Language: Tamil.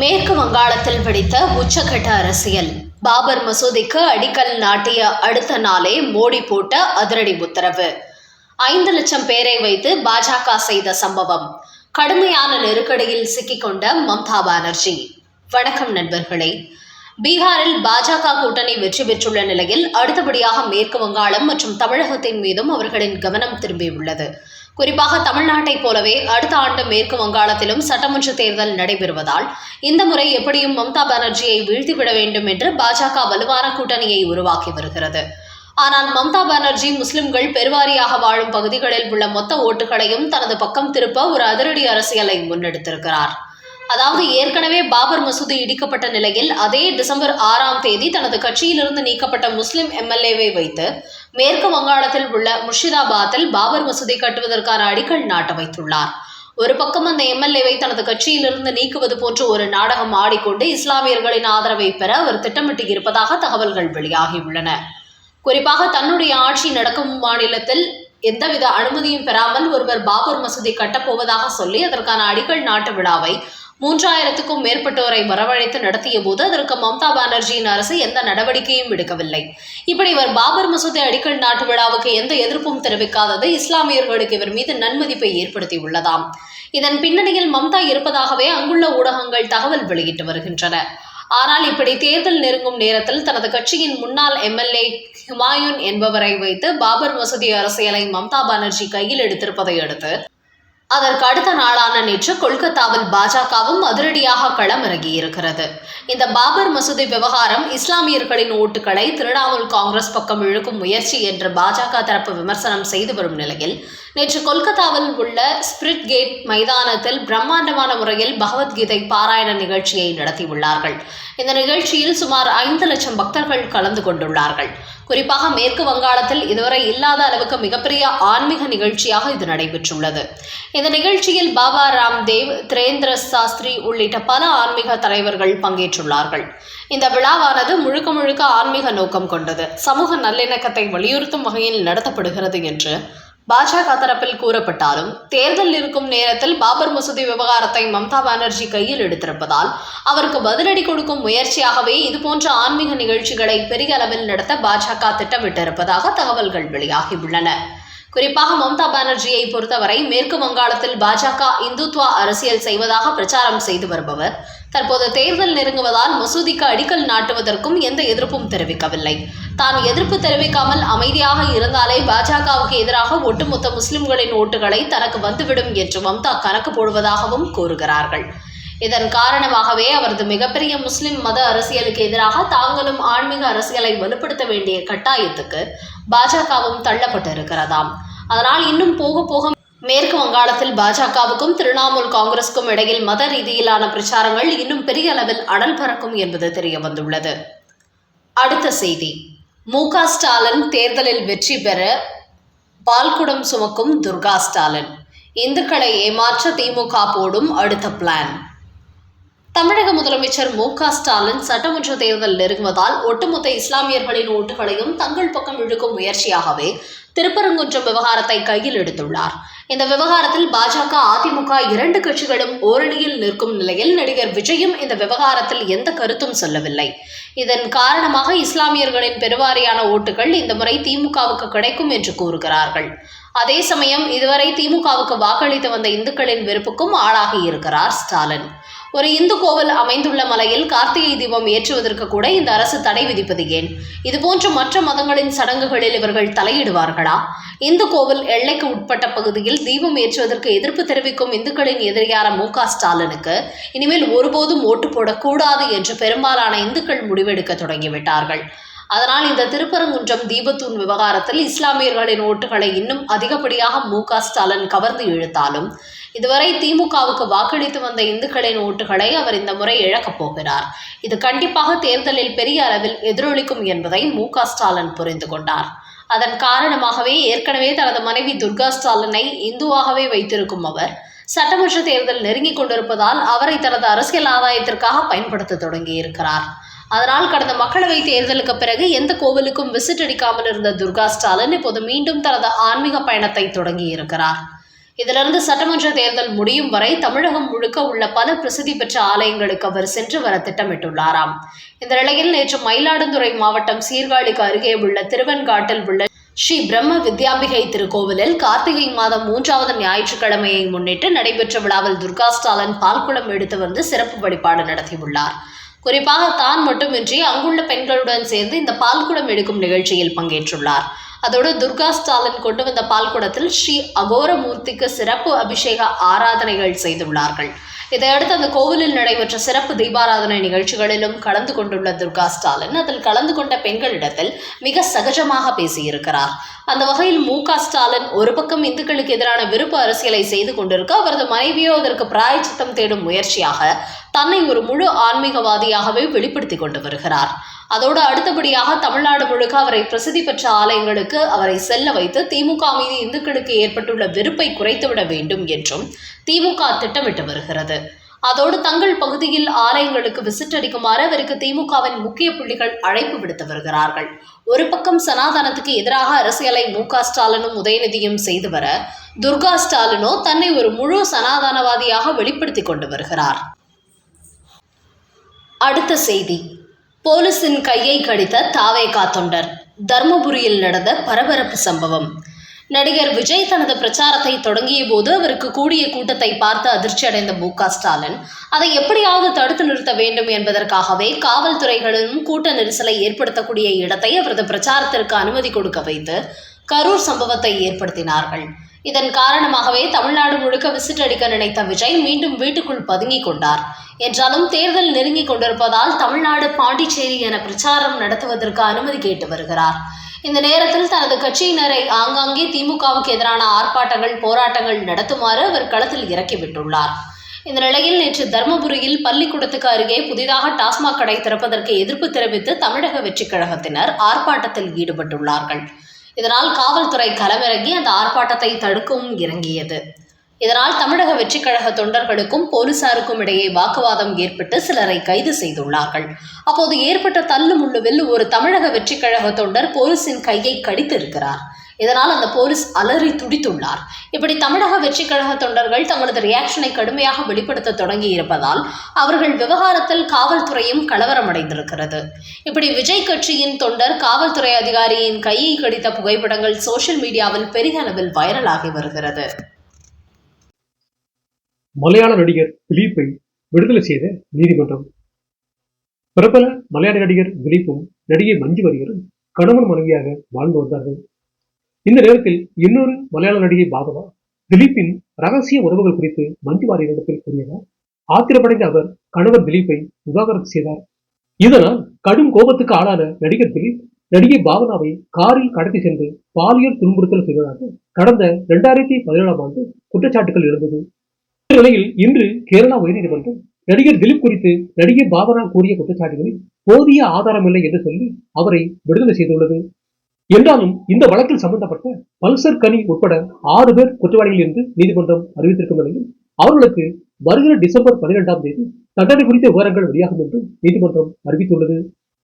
மேற்கு வங்காளத்தில் வெடித்த உச்சகட்ட அரசியல். பாபர் மசூதிக்கு அடிக்கல் நாட்டிய அடுத்த நாளே மோடி போட்ட அதிரடி உத்தரவு. ஐந்து லட்சம் பேரை வைத்து பாஜக செய்த சம்பவம். கடுமையான நெருக்கடியில் சிக்கிக்கொண்ட மம்தா பானர்ஜி. வணக்கம் நண்பர்களே. பீகாரில் பாஜக கூட்டணி வெற்றி பெற்றுள்ள நிலையில் அடுத்தபடியாக மேற்கு வங்காளம் மற்றும் தமிழகத்தின் மீதும் அவர்களின் கவனம் திரும்பியுள்ளது. குறிப்பாக தமிழ்நாட்டைப் போலவே அடுத்த ஆண்டு மேற்கு வங்காளத்திலும் சட்டமன்ற தேர்தல் நடைபெறுவதால் இந்த முறை எப்படியும் மம்தா பானர்ஜியை வீழ்த்திவிட வேண்டும் என்று பாஜக வலுவான கூட்டணியை உருவாக்கி வருகிறது. ஆனால் மம்தா பானர்ஜி முஸ்லிம்கள் பெருவாரியாக வாழும் பகுதிகளில் உள்ள மொத்த ஓட்டுகளையும் தனது பக்கம் திருப்ப ஒரு அதிரடி அரசியலை முன்னெடுத்திருக்கிறார். அதாவது ஏற்கனவே பாபர் மசூதி இடிக்கப்பட்ட நிலையில் அதே டிசம்பர் ஆறாம் தேதி தனது கட்சியிலிருந்து நீக்கப்பட்ட முஸ்லிம் எம்எல்ஏவை வைத்து மேற்கு வங்காளத்தில் உள்ள முர்ஷிதாபாத்தில் பாபர் மசூதி கட்டுவதற்கான அடிக்கல் நாட்ட வைத்துள்ளார். ஒரு பக்கம் அந்த எம்எல்ஏவை தனது கட்சியிலிருந்து நீக்குவது போன்ற ஒரு நாடகம் ஆடிக்கொண்டு இஸ்லாமியர்களின் ஆதரவை பெற அவர் திட்டமிட்டு இருப்பதாக தகவல்கள் வெளியாகியுள்ளன. குறிப்பாக தன்னுடைய ஆட்சி நடக்கும் மாநிலத்தில் எந்தவித அனுமதியும் பெறாமல் ஒருவர் பாபர் மசூதி கட்டப்போவதாக சொல்லி அதற்கான அடிக்கல் நாட்டு விழாவை மூன்றாயிரத்துக்கும் மேற்பட்டோரை வரவழைத்து நடத்திய போது அதற்கு மம்தா பானர்ஜியின் அரசு எந்த நடவடிக்கையும் எடுக்கவில்லை. இப்படி இவர் பாபர் மசூதி அடிக்கல் நாட்டு விழாவுக்கு எந்த எதிர்ப்பும் தெரிவிக்காதது இஸ்லாமியர்களுக்கு இவர் மீது நன்மதிப்பை ஏற்படுத்தியுள்ளதாம். இதன் பின்னணியில் மம்தா இருப்பதாகவே அங்குள்ள ஊடகங்கள் தகவல் வெளியிட்டு வருகின்றன. ஆனால் இப்படி தேர்தல் நெருங்கும் நேரத்தில் தனது கட்சியின் முன்னாள் எம்எல்ஏ ஹுமாயூன் என்பவரை வைத்து பாபர் மசூதி அரசியலை மம்தா பானர்ஜி கையில் எடுத்திருப்பதை அடுத்து அதற்கு அடுத்த நாளான நேற்று கொல்கத்தாவில் பாஜகவும் அதிரடியாக களமிறங்கி இருக்கிறது இந்த பாபர் மசூதி விவகாரம் இஸ்லாமியர்களின் ஓட்டுகளை திரிணாமுல் காங்கிரஸ் பக்கம் இழுக்கும் முயற்சி என்று பாஜக தரப்பு விமர்சனம் செய்து வரும் நிலையில் நேற்று கொல்கத்தாவில் உள்ள ஸ்பிரிட் கேட் மைதானத்தில் பிரம்மாண்டமான முறையில் பகவத்கீதை பாராயண நிகழ்ச்சியை நடத்தியுள்ளார்கள். இந்த நிகழ்ச்சியில் சுமார் ஐந்து லட்சம் பக்தர்கள் கலந்து கொண்டுள்ளார்கள். குறிப்பாக மேற்கு வங்காளத்தில் இதுவரை இல்லாத அளவுக்கு மிகப்பெரிய ஆன்மீக நிகழ்ச்சியாக இது நடைபெற்றுள்ளது. இந்த நிகழ்ச்சியில் பாபா ராம்தேவ் திரேந்திர சாஸ்திரி உள்ளிட்ட பல ஆன்மீக தலைவர்கள் பங்கேற்றுள்ளார்கள். இந்த விழாவானது முழுக்க முழுக்க ஆன்மீக நோக்கம் கொண்டது. சமூக நல்லிணக்கத்தை வலியுறுத்தும் வகையில் நடத்தப்படுகிறது என்று பாஜக தரப்பில் கூறப்பட்டாலும் தேர்தல் இருக்கும் நேரத்தில் பாபர் மசூதி விவகாரத்தை மம்தா பானர்ஜி கையில் எடுத்திருப்பதால் அவருக்கு பதிலடி கொடுக்கும் முயற்சியாகவே இதுபோன்ற ஆன்மீக நிகழ்ச்சிகளை பெரிய அளவில் நடத்த பாஜக திட்டமிட்டிருப்பதாக தகவல்கள் வெளியாகியுள்ளன. குறிப்பாக மம்தா பானர்ஜியை பொறுத்தவரை மேற்கு வங்காளத்தில் பாஜக இந்துத்வா அரசியல் செய்வதாக பிரச்சாரம் செய்து வருபவர். தற்போது தேர்தல் நெருங்குவதால் மசூதிக்கு அடிக்கல் நாட்டுவதற்கும் எந்த எதிர்ப்பும் தெரிவிக்கவில்லை. தான் எதிர்ப்பு தெரிவிக்காமல் அமைதியாக இருந்தாலே பாஜகவுக்கு எதிராக ஒட்டுமொத்த முஸ்லிம்களின் ஓட்டுகளை தனக்கு வந்துவிடும் என்று மம்தா கணக்கு போடுவதாகவும் கூறுகிறார்கள். இதன் காரணமாகவே அவரது மிகப்பெரிய முஸ்லிம் மத அரசியலுக்கு எதிராக தாங்களும் ஆன்மீக அரசியலை வலுப்படுத்த வேண்டிய கட்டாயத்துக்கு பாஜகவும் தள்ளப்பட்டு இருக்கிறதாம் அதனால் இன்னும் போக போக மேற்கு வங்காளத்தில் பாஜகவுக்கும் திரிணாமுல் காங்கிரஸுக்கும் இடையில் மத ரீதியிலான பிரச்சாரங்கள் இன்னும் பெரிய அளவில் அடல் பறக்கும் என்பது தெரிய வந்துள்ளது அடுத்த செய்தி. மு க ஸ்டாலின் தேர்தலில் வெற்றி பெற பால்குடம் சுமக்கும் துர்கா ஸ்டாலின். இந்துக்களை ஏமாற்ற திமுக போடும் அடுத்த பிளான் தமிழக முதலமைச்சர் மு க ஸ்டாலின் சட்டமன்ற தேர்தல் நெருங்குவதால் ஒட்டுமொத்த இஸ்லாமியர்களின் ஓட்டுகளையும் தங்கள் பக்கம் இழுக்கும் முயற்சியாகவே திருப்பரங்குன்றம் விவகாரத்தை கையில் எடுத்துள்ளார். இந்த விவகாரத்தில் பாஜக அதிமுக இரண்டு கட்சிகளும் ஓரணியில் நிற்கும் நிலையில் நடிகர் விஜயும் இந்த விவகாரத்தில் எந்த கருத்தும் சொல்லவில்லை. இதன் காரணமாக இஸ்லாமியர்களின் பெருவாரியான ஓட்டுகள் இந்த முறை திமுகவுக்கு கிடைக்கும் என்று கூறுகிறார்கள். அதே சமயம் இதுவரை திமுகவுக்கு வாக்களித்து வந்த இந்துக்களின் வெறுப்புக்கும் ஆளாகி இருக்கிறார் ஸ்டாலின். ஒரு இந்து கோவில் அமைந்துள்ள மலையில் கார்த்திகை தீபம் ஏற்றுவதற்கு கூட இந்த அரசு தடை விதிப்பது ஏன்? இதுபோன்ற மற்ற மதங்களின் சடங்குகளில் இவர்கள் தலையிடுவார்களா? இந்து கோவில் எல்லைக்கு உட்பட்ட பகுதியில் தீபம் ஏற்றுவதற்கு எதிர்ப்பு தெரிவிக்கும் இந்துக்களின் எதிரியான மு ஸ்டாலினுக்கு இனிமேல் ஒருபோதும் ஓட்டு போடக்கூடாது என்று பெரும்பாலான இந்துக்கள் முடிவெடுக்க தொடங்கிவிட்டார்கள். அதனால் இந்த திருப்பரங்குன்றம் தீபத்தூண் விவகாரத்தில் இஸ்லாமியர்களின் ஓட்டுகளை இன்னும் அதிகப்படியாக மு ஸ்டாலின் கவர்ந்து இழுத்தாலும் இதுவரை திமுகவுக்கு வாக்களித்து வந்த இந்துக்களின் ஓட்டுகளை அவர் இந்த முறை இழக்கப் போகிறார். இது கண்டிப்பாக தேர்தலில் பெரிய அளவில் எதிரொலிக்கும் என்பதை மு ஸ்டாலின் புரிந்து கொண்டார். அதன் காரணமாகவே ஏற்கனவே தனது மனைவி துர்கா ஸ்டாலினை இந்துவாகவே வைத்திருக்கும் அவர் சட்டமன்ற தேர்தல் நெருங்கிக் கொண்டிருப்பதால் அவரை தனது அரசியல் ஆதாயத்திற்காக பயன்படுத்த தொடங்கியிருக்கிறார். அதனால் கடந்த மக்களவை தேர்தலுக்கு பிறகு எந்த கோவிலுக்கும் விசிட் அடிக்காமல் இருந்த துர்கா ஸ்டாலின் இப்போது மீண்டும் தனது ஆன்மீக பயணத்தை தொடங்கியிருக்கிறார். இதிலிருந்து சட்டமன்ற தேர்தல் முடியும் வரை தமிழகம் முழுக்க உள்ள பல பிரசித்தி பெற்ற ஆலயங்களுக்கு அவர் சென்று வர திட்டமிட்டுள்ளாராம். இந்த நிலையில் நேற்று மயிலாடுதுறை மாவட்டம் சீர்காழிக்கு அருகே உள்ள திருவெண்காட்டில் உள்ள ஸ்ரீ பிரம்ம வித்யாம்பிகை திருக்கோவிலில் கார்த்திகை மாதம் மூன்றாவது ஞாயிற்றுக்கிழமையை முன்னிட்டு நடைபெற்ற விழாவில் துர்கா ஸ்டாலின் பால்குளம் எடுத்து வந்து சிறப்பு வழிபாடு நடத்தியுள்ளார். குறிப்பாக தான் மட்டுமின்றி அங்குள்ள பெண்களுடன் சேர்ந்து இந்த பால்குடம் எடுக்கும் நிகழ்ச்சியில் பங்கேற்றுள்ளார். அதோடு துர்கா ஸ்டாலின் கொண்டு வந்த பால்குடத்தில் ஸ்ரீ அகோரமூர்த்திக்கு சிறப்பு அபிஷேக ஆராதனைகள் செய்துள்ளார்கள். இதையடுத்து அந்த கோவிலில் நடைபெற்ற சிறப்பு தீபாராதனை நிகழ்ச்சிகளிலும் கலந்து கொண்டுள்ள துர்கா ஸ்டாலின் அதில் கலந்து கொண்ட பெண்களிடத்தில் மிக சகஜமாக பேசியிருக்கிறார். அந்த வகையில் மு க ஸ்டாலின் ஒரு பக்கம் இந்துக்களுக்கு எதிரான விருப்ப அரசியலை செய்து கொண்டிருக்க அவரது மனைவியோ அதற்கு பிராயச்சித்தம் தேடும் முயற்சியாக தன்னை ஒரு முழு ஆன்மீகவாதியாகவே வெளிப்படுத்திக் கொண்டு வருகிறார். அதோடு அடுத்தபடியாக தமிழ்நாடு முழுக்க அவரை பிரசித்தி பெற்ற ஆலயங்களுக்கு அவரை செல்ல வைத்து திமுக மீது இந்துக்களுக்கு ஏற்பட்டுள்ள வெறுப்பை குறைத்துவிட வேண்டும் என்றும் திமுக திட்டமிட்டு வருகிறது. அதோடு தங்கள் பகுதியில் ஆலயங்களுக்கு விசிட் அடிக்குமாறு அவருக்கு திமுகவின் முக்கிய புள்ளிகள் அழைப்பு விடுத்து வருகிறார்கள். ஒரு பக்கம் சனாதனத்துக்கு எதிராக அரசியலை மு. க. ஸ்டாலினும் உதயநிதியும் செய்து வர துர்கா ஸ்டாலினோ தன்னை ஒரு முழு சனாதனவாதியாக வெளிப்படுத்திக் கொண்டு வருகிறார். அடுத்த செய்தி. போலீசின் கையை கடித்த தாவேகா தொண்டர். தர்மபுரியில் நடந்த பரபரப்பு சம்பவம். நடிகர் விஜய் தனது பிரச்சாரத்தை தொடங்கிய போது அவருக்கு கூடிய கூட்டத்தை பார்த்து அதிர்ச்சி அடைந்த மு க ஸ்டாலின் அதை எப்படியாவது தடுத்து நிறுத்த வேண்டும் என்பதற்காகவே காவல்துறைகளிலும் கூட்ட நெரிசலை ஏற்படுத்தக்கூடிய இடத்தை அவரது பிரச்சாரத்திற்கு அனுமதி கொடுக்க வைத்து கரூர் சம்பவத்தை ஏற்படுத்தினார்கள். இதன் காரணமாகவே தமிழ்நாடு முழுக்க விசிட் அடிக்க நினைத்த விஜய் மீண்டும் வீட்டுக்குள் பதுங்கிக் கொண்டார். என்றாலும் தேர்தல் நெருங்கிக் கொண்டிருப்பதால் தமிழ்நாடு பாண்டிச்சேரி என பிரச்சாரம் நடத்துவதற்கு அனுமதி கேட்டு வருகிறார். இந்த நேரத்தில் தனது கட்சியினரை ஆங்காங்கே திமுகவுக்கு எதிரான ஆர்ப்பாட்டங்கள் போராட்டங்கள் நடத்துமாறு அவர் களத்தில் இறக்கிவிட்டுள்ளார் இந்த நிலையில் நேற்று தர்மபுரியில் பள்ளிக்கூடத்துக்கு அருகே புதிதாக டாஸ்மாக் கடை திறப்பதற்கு எதிர்ப்பு தெரிவித்து தமிழக வெற்றிக் கழகத்தினர் ஆர்ப்பாட்டத்தில் ஈடுபட்டுள்ளார்கள். இதனால் காவல்துறை களமிறங்கி அந்த ஆர்ப்பாட்டத்தை தடுக்கவும் இறங்கியது. இதனால் தமிழக வெற்றி கழக தொண்டர்களுக்கும் போலீசாருக்கும் இடையே வாக்குவாதம் ஏற்பட்டு சிலரை கைது செய்துள்ளார்கள். அப்போது ஏற்பட்ட தள்ளு முள்ளுவில் ஒரு தமிழக வெற்றி கழக தொண்டர் போலீசின் கையை கடித்திருக்கிறார் இதனால் அந்த போலீஸ் அலறி துடித்துள்ளார். இப்படி தமிழக வெற்றி கழக தொண்டர்கள் தங்களது ரியாக்ஷனை கடுமையாக வெளிப்படுத்த தொடங்கி இருப்பதால் அவர்கள் விவகாரத்தில் காவல்துறையும் கலவரமடைந்திருக்கிறது. இப்படி விஜய் கட்சியின் தொண்டர் காவல்துறை அதிகாரியின் கையை கடித்த புகைப்படங்கள் சோசியல் மீடியாவில் பெரிய அளவில் வைரலாகி வருகிறது. மலையாள நடிகர் திலீப்பை விடுதலை செய்த நீதிமன்றம். பிரபல மலையாள நடிகர் திலீப்பும் நடிகை மஞ்சு வாரியரும் கணவன் மனைவியாக வாழ்ந்து வந்தார்கள். இந்த நேரத்தில் இன்னொரு மலையாள நடிகை பாபனா திலீப்பின் ரகசிய உறவுகள் குறித்து மஞ்சு வாரியரிடத்தில் கூறியதால் ஆத்திரப்படைந்த அவர் கணவர் திலீப்பை விவாகரத்து செய்தார். இதனால் கடும் கோபத்துக்கு ஆளான நடிகர் திலீப் நடிகை பாவனாவை காரில் கடத்தி சென்று பாலியல் துன்புறுத்தல் செய்ததாக கடந்த இரண்டாயிரத்தி பதினேழாம் ஆண்டு குற்றச்சாட்டுகள் இருந்தது இந்நிலையில் இன்று கேரளா உயர்நீதிமன்றம் நடிகர் திலீப் குறித்து நடிகை பாவனா கூறிய குற்றச்சாட்டுகளில் போதிய ஆதாரம் இல்லை என்று சொல்லி அவரை விடுதலை செய்துள்ளது. என்றாலும் இந்த வழக்கில் சம்பந்தப்பட்ட பல்சர் கனி உட்பட ஆறு பேர் குற்றவாளிகள் என்று நீதிமன்றம் அறிவித்திருக்கும் நிலையில் அவர்களுக்கு வருகிற டிசம்பர் பனிரெண்டாம் தேதி தண்டனை குறித்த விவரங்கள் வெளியாகும் என்று நீதிமன்றம் அறிவித்துள்ளது.